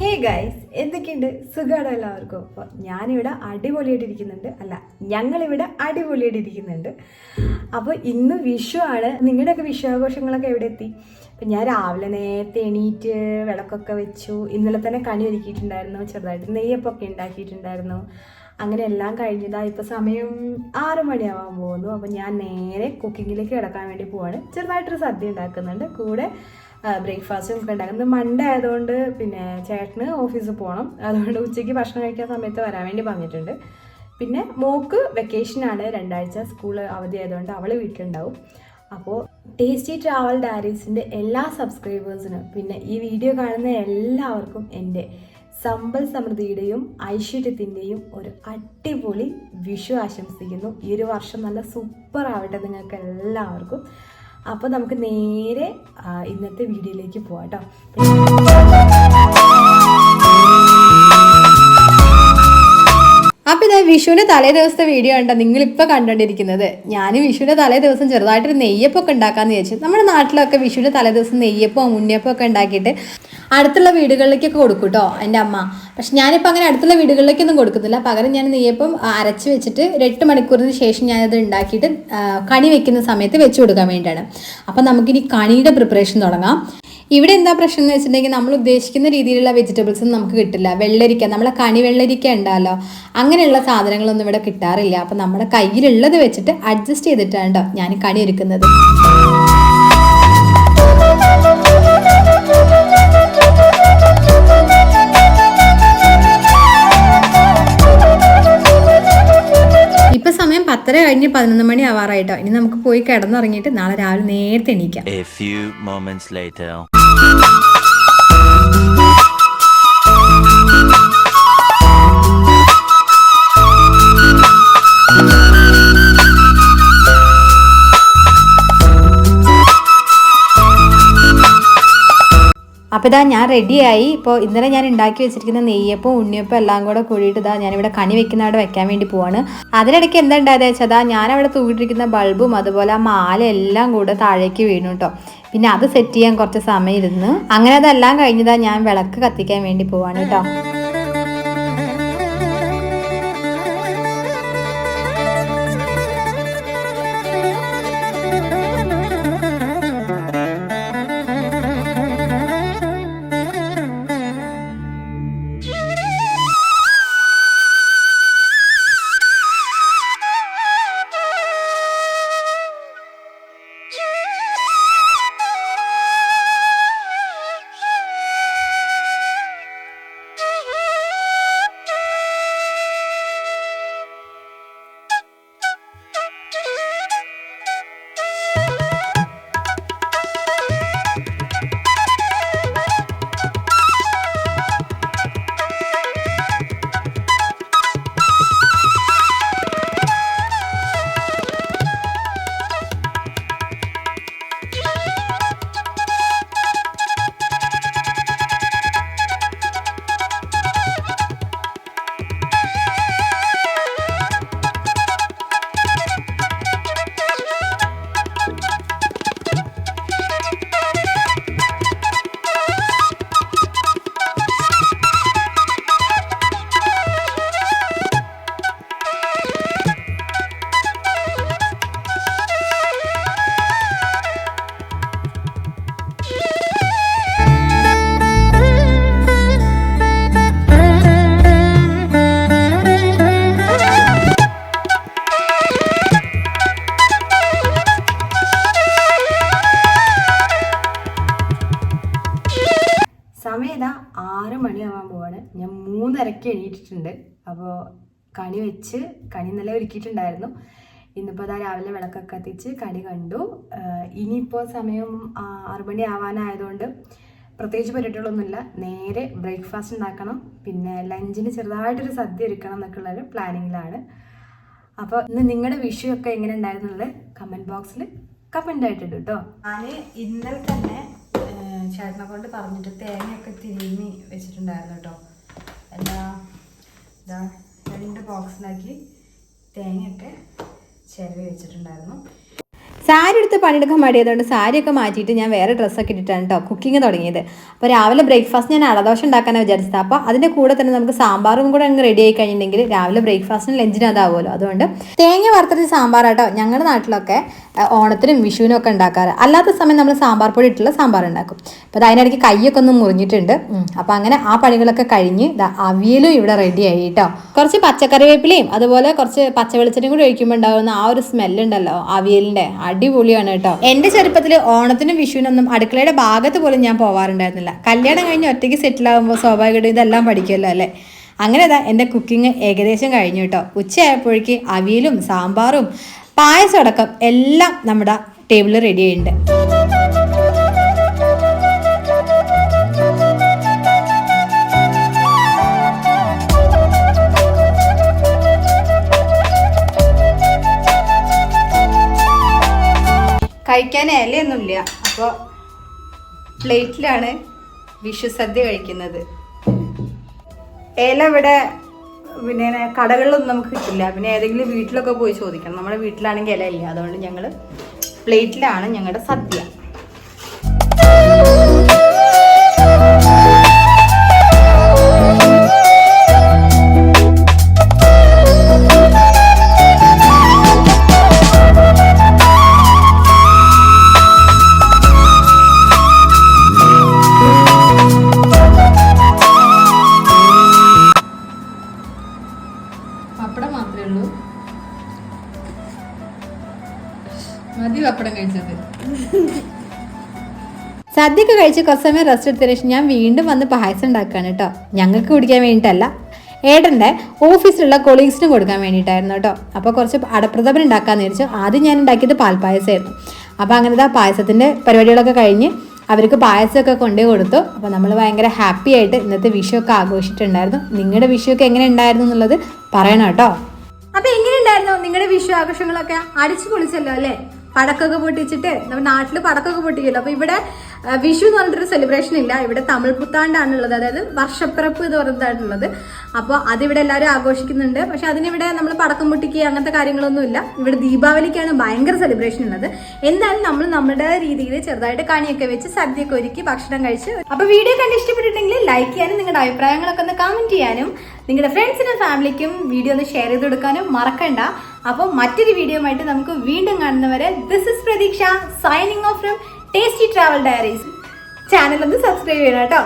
ഹേ എന്തൊക്കെയുണ്ട്? സുഖമാണോ എല്ലാവർക്കും? അപ്പോൾ ഞാനിവിടെ അടിപൊളിയായിട്ട് ഇരിക്കുന്നുണ്ട് അല്ല ഞങ്ങളിവിടെ അടിപൊളിയായിട്ട് ഇരിക്കുന്നുണ്ട് അപ്പോൾ ഇന്ന് വിഷു ആണ്. നിങ്ങളുടെയൊക്കെ വിഷു ആഘോഷങ്ങളൊക്കെ എവിടെ എത്തി? അപ്പം ഞാൻ രാവിലെ നേരത്തെ എണീറ്റ് വിളക്കൊക്കെ വെച്ചു. ഇന്നലെ തന്നെ കണി ഒരുക്കിയിട്ടുണ്ടായിരുന്നു. ചെറുതായിട്ട് നെയ്യപ്പൊക്കെ ഉണ്ടാക്കിയിട്ടുണ്ടായിരുന്നു. അങ്ങനെ എല്ലാം കഴിഞ്ഞതാ. ഇപ്പോൾ സമയം ആറ് മണിയാവാൻ പോകുന്നു. അപ്പോൾ ഞാൻ നേരെ കുക്കിങ്ങിലേക്ക് കിടക്കാൻ വേണ്ടി പോവാണ്. ചെറുതായിട്ടൊരു സദ്യ ഉണ്ടാക്കുന്നുണ്ട്. കൂടെ ബ്രേക്ക്ഫാസ്റ്റും ഒക്കെ ഉണ്ടാക്കുന്നത് മൺഡേ ആയതുകൊണ്ട് പിന്നെ ചേട്ടന് ഓഫീസിൽ പോകണം അതുകൊണ്ട് ഉച്ചയ്ക്ക് ഭക്ഷണം കഴിക്കാൻ സമയത്ത് വരാൻ വേണ്ടി പറഞ്ഞിട്ടുണ്ട്. പിന്നെ മോക്ക് വെക്കേഷനാണ് രണ്ടാഴ്ച സ്കൂൾ അവധി ആയതുകൊണ്ട് അവൾ വീട്ടിലുണ്ടാവും. അപ്പോൾ ടേസ്റ്റി ട്രാവൽ ഡയറീസിന്റെ എല്ലാ സബ്സ്ക്രൈബേഴ്സിനും പിന്നെ ഈ വീഡിയോ കാണുന്ന എല്ലാവർക്കും എന്റെ സമ്പൽ സമൃദ്ധിയുടെയും ഐശ്വര്യത്തിന്റെയും ഒരു അടിപൊളി വിഷു ആശംസിക്കുന്നു. ഈ ഒരു വർഷം നല്ല സൂപ്പർ ആവട്ടെ നിങ്ങൾക്ക് എല്ലാവർക്കും. അപ്പോൾ നമുക്ക് നേരെ ഇന്നത്തെ വീഡിയോയിലേക്ക് പോവാം കേട്ടോ വിഷുവിന്റെ തലേ ദിവസത്തെ വീഡിയോ ആണ് ഇപ്പൊ കണ്ടോണ്ടിരിക്കുന്നത്. ഞാൻ വിഷുവിന്റെ തലേ ദിവസം ചെറുതായിട്ടൊരു നെയ്യപ്പൊക്കെ ഉണ്ടാക്കാന്ന് വിചാരിച്ചു. നമ്മുടെ നാട്ടിലൊക്കെ വിഷുവിന്റെ തലേ ദിവസം നെയ്യപ്പോ ഉണ്ണിയപ്പവും ഒക്കെ ഉണ്ടാക്കിയിട്ട് അടുത്തുള്ള വീടുകളിലേക്കൊക്കെ കൊടുക്കും കേട്ടോ എന്റെ അമ്മ. പക്ഷെ ഞാനിപ്പോൾ അങ്ങനെ അടുത്തുള്ള വീടുകളിലേക്കൊന്നും കൊടുക്കുന്നില്ല. പകരം ഞാൻ നെയ്യപ്പം അരച്ച് വെച്ചിട്ട് എട്ട് മണിക്കൂറിന് ശേഷം ഞാനത് ഉണ്ടാക്കിയിട്ട് കണി വെക്കുന്ന സമയത്ത് വെച്ച് കൊടുക്കാൻ വേണ്ടിയിട്ടാണ് അപ്പം നമുക്കിനി കണിയുടെ പ്രിപ്പറേഷൻ തുടങ്ങാം. ഇവിടെ എന്താ പ്രശ്നം എന്ന് വെച്ചിട്ടുണ്ടെങ്കിൽ നമ്മൾ ഉദ്ദേശിക്കുന്ന രീതിയിലുള്ള വെജിറ്റബിൾസ് നമുക്ക് കിട്ടില്ല. വെള്ളരിക്ക നമ്മളെ കണി വെള്ളരിക്ക ഉണ്ടല്ലോ. അങ്ങനെയുള്ള സാധനങ്ങളൊന്നും ഇവിടെ കിട്ടാറില്ല. അപ്പം നമ്മുടെ കയ്യിലുള്ളത് വെച്ചിട്ട് അഡ്ജസ്റ്റ് ചെയ്തിട്ടാണ് കേട്ടോ ഞാൻ കണി ഒരുക്കുന്നത്. ഇപ്പൊ സമയം കഴിഞ്ഞ് പതിനൊന്ന് മണി ആവാറായിട്ടോ. ഇനി നമുക്ക് പോയി കിടന്നുറങ്ങിയിട്ട് നാളെ രാവിലെ നേരത്തെ എണീക്കാം. അപ്പോൾ ഇതാ ഞാൻ റെഡിയായി ഇപ്പോൾ ഇന്നലെ ഞാൻ ഉണ്ടാക്കി വെച്ചിരിക്കുന്ന നെയ്യപ്പം ഉണ്ണിയപ്പം എല്ലാം കൂടെ കൂടിയിട്ട് ഇതാ ഞാനിവിടെ കണി വെക്കുന്ന അവിടെ വെക്കാൻ വേണ്ടി പോവാണ്. അതിനിടയ്ക്ക് എന്താ ഉണ്ടായത് വെച്ചാൽ അതാ ഞാനവിടെ തൂക്കിട്ടിരിക്കുന്ന ബൾബും അതുപോലെ ആ മാല എല്ലാം കൂടെ താഴേക്ക് വീണു കേട്ടോ പിന്നെ അത് സെറ്റ് ചെയ്യാൻ കുറച്ച് സമയം ഇരുന്ന് അങ്ങനെ അതെല്ലാം കഴിഞ്ഞതാ ഞാൻ വിളക്ക് കത്തിക്കാൻ വേണ്ടി പോവാണ് കേട്ടോ ഇതാ ആറ് മണിയാവാൻ പോവാണ്. ഞാൻ മൂന്നരക്ക് എണീറ്റിട്ടുണ്ട്. അപ്പോൾ കണി വെച്ച് കണി നല്ല ഒരുക്കിയിട്ടുണ്ടായിരുന്നു. ഇന്നിപ്പോൾ അതാ രാവിലെ വിളക്കൊക്കെ കത്തിച്ച് കണി കണ്ടു. ഇനിയിപ്പോൾ സമയം ആറ് മണി ആവാനായതുകൊണ്ട് പ്രത്യേകിച്ച് പരിപാടികളൊന്നുമില്ല. നേരെ ബ്രേക്ക്ഫാസ്റ്റ് ഉണ്ടാക്കണം. പിന്നെ ലഞ്ചിന് ചെറുതായിട്ടൊരു സദ്യ ഒരുക്കണം എന്നൊക്കെ ഉള്ളൊരു പ്ലാനിങ്ങിലാണ്. അപ്പോൾ ഇന്ന് നിങ്ങളുടെ വിഷു ഒക്കെ എങ്ങനെ ഉണ്ടായിരുന്നുള്ളത് കമന്റ് ബോക്സിൽ കമന്റ് ആയിട്ടുണ്ട് കേട്ടോ ഞാൻ ഇന്നലെ തന്നെ ചേട്ടനെ കൊണ്ട് പറഞ്ഞിട്ട് തേങ്ങയൊക്കെ തിരുമ്മി വെച്ചിട്ടുണ്ടായിരുന്നു കേട്ടോ. എല്ലാ ഇതാ രണ്ട് ബോക്സിലാക്കി തേങ്ങയൊക്കെ ചിരവി വെച്ചിട്ടുണ്ടായിരുന്നു. സാരി എടുത്ത് പണിയെടുക്കാൻ മടിയതുകൊണ്ട് സാരിയൊക്കെ മാറ്റിയിട്ട് ഞാൻ വേറെ ഡ്രസ്സൊക്കെ ഇട്ടിട്ടാണ് കേട്ടോ കുക്കിംഗ് തുടങ്ങിയത്. അപ്പോൾ രാവിലെ ബ്രേക്ക്ഫാസ്റ്റ് ഞാൻ അളദോഷം ഉണ്ടാക്കാനാണ് വിചാരിച്ചത്. അപ്പോൾ അതിന്റെ കൂടെ തന്നെ നമുക്ക് സാമ്പാറും കൂടെ അങ്ങ് റെഡി ആയി കഴിഞ്ഞിട്ടുണ്ടെങ്കിൽ രാവിലെ ബ്രേക്ക്ഫാസ്റ്റിന് ലഞ്ചിന് അതാവുമല്ലോ. അതുകൊണ്ട് തേങ്ങ വറുത്തൊരു സാമ്പാർ കേട്ടോ ഞങ്ങളുടെ നാട്ടിലൊക്കെ ഓണത്തിനും വിഷുവിനും ഒക്കെ ഉണ്ടാക്കാറ്. അല്ലാത്ത സമയം നമ്മൾ സാമ്പാർ പൊടി ഇട്ടുള്ള സാമ്പാർ ഉണ്ടാക്കും. അപ്പോൾ അതിനിടയ്ക്ക് കൈയൊക്കെ ഒന്ന് മുറിഞ്ഞിട്ടുണ്ട്. അപ്പോൾ അങ്ങനെ ആ പണികളൊക്കെ കഴിഞ്ഞ് അവിയലും ഇവിടെ റെഡി ആയി കേട്ടോ കുറച്ച് പച്ചക്കറി വേപ്പിലയും അതുപോലെ കുറച്ച് പച്ചവെളിച്ചെണ്ണയും കൂടി ഒഴിക്കുമ്പോൾ ഉണ്ടാകുന്ന ആ ഒരു സ്മെല്ല് ഉണ്ടല്ലോ അവിയലിന്റെ അടിപൊളിയാണ് കേട്ടോ. എന്റെ ചെറുപ്പത്തിൽ ഓണത്തിനും വിഷുവിനൊന്നും അടുക്കളയുടെ ഭാഗത്ത് പോലും ഞാൻ പോവാറുണ്ടായിരുന്നില്ല. കല്യാണം കഴിഞ്ഞ് ഒറ്റയ്ക്ക് സെറ്റിൽ ആകുമ്പോൾ സ്വാഭാവികമായിട്ടും ഇതെല്ലാം പഠിക്കുമല്ലോ അല്ലേ? അങ്ങനെ അതാ എന്റെ കുക്കിംഗ് ഏകദേശം കഴിഞ്ഞു കേട്ടോ. ഉച്ചയായപ്പോഴേക്ക് അവിയലും സാമ്പാറും പായസം അടക്കം എല്ലാം നമ്മുടെ ടേബിളിൽ റെഡി ആയിട്ടുണ്ട്. കഴിക്കാൻ ഇലയൊന്നുമില്ല. അപ്പോൾ പ്ലേറ്റിലാണ് വിഷു സദ്യ കഴിക്കുന്നത്. ഇല ഇവിടെ പിന്നെ കടകളിലൊന്നും നമുക്ക് കിട്ടില്ല. പിന്നെ ഏതെങ്കിലും വീട്ടിലൊക്കെ പോയി ചോദിക്കണം. നമ്മുടെ വീട്ടിലാണെങ്കിൽ ഇല ഇല്ല. അതുകൊണ്ട് ഞങ്ങൾ പ്ലേറ്റിലാണ് ഞങ്ങളുടെ സദ്യ. സദ്യയൊക്കെ കഴിച്ച് കുറച്ച് സമയം റെസ്റ്റ് എടുത്തതിന് ശേഷം ഞാൻ വീണ്ടും വന്ന് പായസം ഉണ്ടാക്കുകയാണ് കേട്ടോ. ഞങ്ങൾക്ക് കുടിക്കാൻ വേണ്ടിയിട്ടല്ല. ഏട്ടന്റെ ഓഫീസിലുള്ള കൊളീഗ്സിന് കൊടുക്കാൻ വേണ്ടിയിട്ടായിരുന്നു കേട്ടോ. അപ്പോൾ കുറച്ച് അടപ്രഥമൻ ഉണ്ടാക്കാമെന്ന് വിചാരിച്ചു. ആദ്യം ഞാൻ ഉണ്ടാക്കിയത് പാൽപ്പായസമായിരുന്നു. അപ്പോൾ അങ്ങനത്തെ ആ പായസത്തിന്റെ പരിപാടികളൊക്കെ കഴിഞ്ഞ് അവർക്ക് പായസമൊക്കെ കൊണ്ടേ കൊടുത്തു. അപ്പോൾ നമ്മൾ ഭയങ്കര ഹാപ്പി ആയിട്ട് ഇന്നത്തെ വിഷു ഒക്കെ ആഘോഷിച്ചിട്ടുണ്ടായിരുന്നു. നിങ്ങളുടെ വിഷു ഒക്കെ എങ്ങനെ ഉണ്ടായിരുന്നു എന്നുള്ളത് പറയണം കേട്ടോ. എങ്ങനെ ഉണ്ടായിരുന്നു നിങ്ങളുടെ വിഷു ആഘോഷങ്ങളൊക്കെ? അടിച്ചു പൊളിച്ചല്ലോ അല്ലേ? പടക്കൊക്കെ പൊട്ടിച്ചിട്ട് നമ്മുടെ നാട്ടിൽ പടക്കൊക്കെ പൊട്ടിക്കല്ലോ അപ്പൊ ഇവിടെ വിഷു എന്ന് പറഞ്ഞിട്ടൊരു സെലിബ്രേഷൻ ഇല്ല. ഇവിടെ തമിഴ് പുത്താണ്ടാണുള്ളത്. അതായത് വർഷപ്പിറപ്പ് എന്ന് പറഞ്ഞതാണുള്ളത് അപ്പോൾ അതിവിടെ എല്ലാവരും ആഘോഷിക്കുന്നുണ്ട്. പക്ഷെ അതിനിവിടെ നമ്മൾ പടക്കം പൊട്ടിക്കുക അങ്ങനത്തെ കാര്യങ്ങളൊന്നുമില്ല ഇവിടെ ദീപാവലിക്കാണ് ഭയങ്കര സെലിബ്രേഷൻ ഉള്ളത്. എന്തായാലും നമ്മൾ നമ്മുടെ രീതിയിൽ ചെറുതായിട്ട് കണിയൊക്കെ വെച്ച് സദ്യയൊക്കെ ഒരുക്കി ഭക്ഷണം കഴിച്ച് അപ്പൊ വീഡിയോ കണ്ട് ഇഷ്ടപ്പെട്ടിട്ടുണ്ടെങ്കിൽ ലൈക്ക് ചെയ്യാനും നിങ്ങളുടെ അഭിപ്രായങ്ങളൊക്കെ ഒന്ന് കമന്റ് ചെയ്യാനും നിങ്ങളുടെ ഫ്രണ്ട്സിനും ഫാമിലിക്കും വീഡിയോ ഒന്ന് ഷെയർ ചെയ്ത് കൊടുക്കാനും മറക്കണ്ട. അപ്പോൾ മറ്റൊരു വീഡിയോ ആയിട്ട് നമുക്ക് വീണ്ടും കാണുന്നവരെ this is Pratheeksha signing off from tasty travel diaries channel ഒന്ന് സബ്സ്ക്രൈബ് ചെയ്യണം കേട്ടോ.